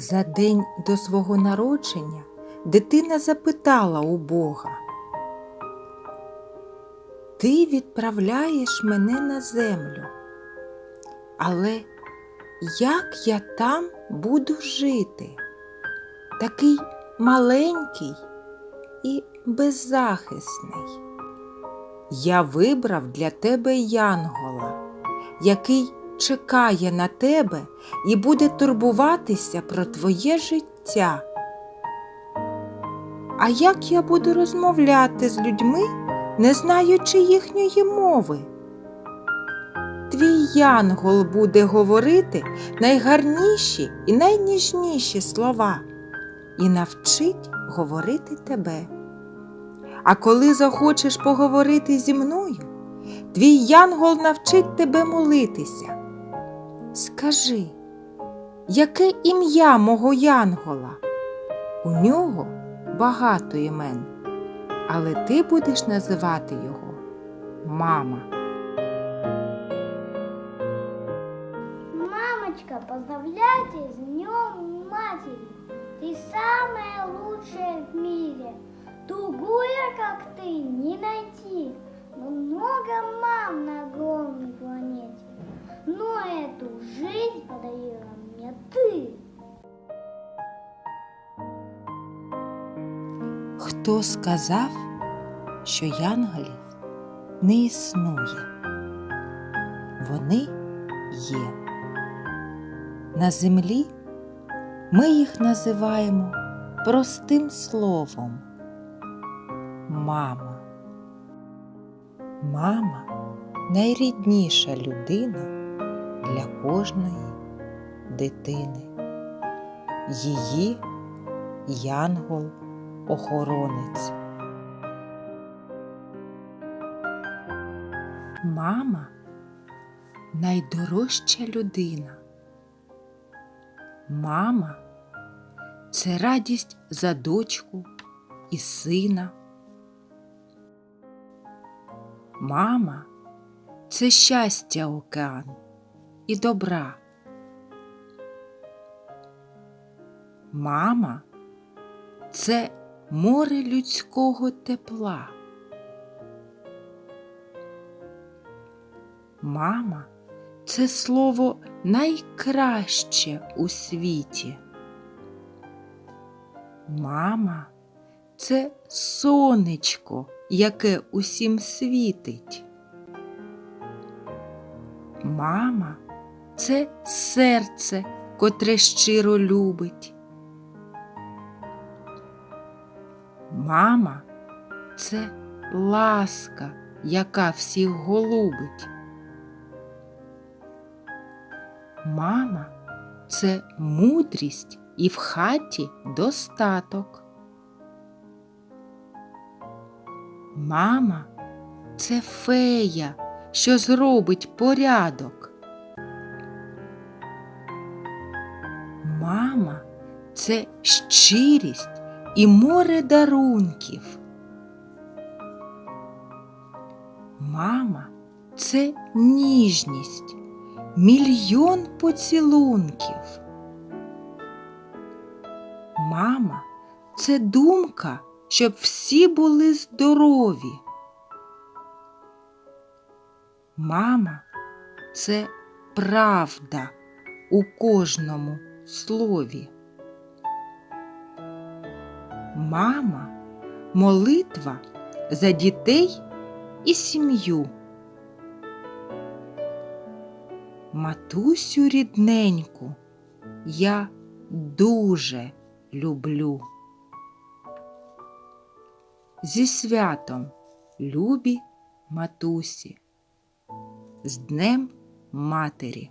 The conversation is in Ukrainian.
За день до свого народження дитина запитала у Бога. Ти відправляєш мене на землю, але як я там буду жити? Такий маленький і беззахисний. Я вибрав для тебе янгола, який чекає на тебе і буде турбуватися про твоє життя. А як я буду розмовляти з людьми, не знаючи їхньої мови? Твій янгол буде говорити найгарніші і найніжніші слова і навчить говорити тебе. А коли захочеш поговорити зі мною, твій янгол навчить тебе молитися. Скажи, яке ім'я мого янгола? У нього багато імен, але ти будеш називати його мама. Мамочка, поздравляйте с Днем Матери! Ты самая лучшая в мире. Другую, как ты, не найти. Но много мам на огромной планете. Эту жизнь подарила мне ты. Хто сказав, що янголів не існує? Вони є. На землі ми їх називаємо простим словом мама. Мама найрідніша людина для кожної дитини. Її янгол-охоронець. Мама найдорожча людина. Мама це радість за дочку і сина. Мама це щастя океан і добра. Мама це море людського тепла. Мама це слово найкраще у світі. Мама це сонечко, яке усім світить. Мама це серце, котре щиро любить. Мама це ласка, яка всіх голубить. Мама це мудрість і в хаті достаток. Мама це фея, що зробить порядок. Мама це щирість і море дарунків. Мама це ніжність, мільйон поцілунків. Мама це думка, щоб всі були здорові. Мама це правда у кожному слові. Мама молитва за дітей і сім'ю. Матусю рідненьку я дуже люблю. Зі святом, любі матусі, з Днем Матері.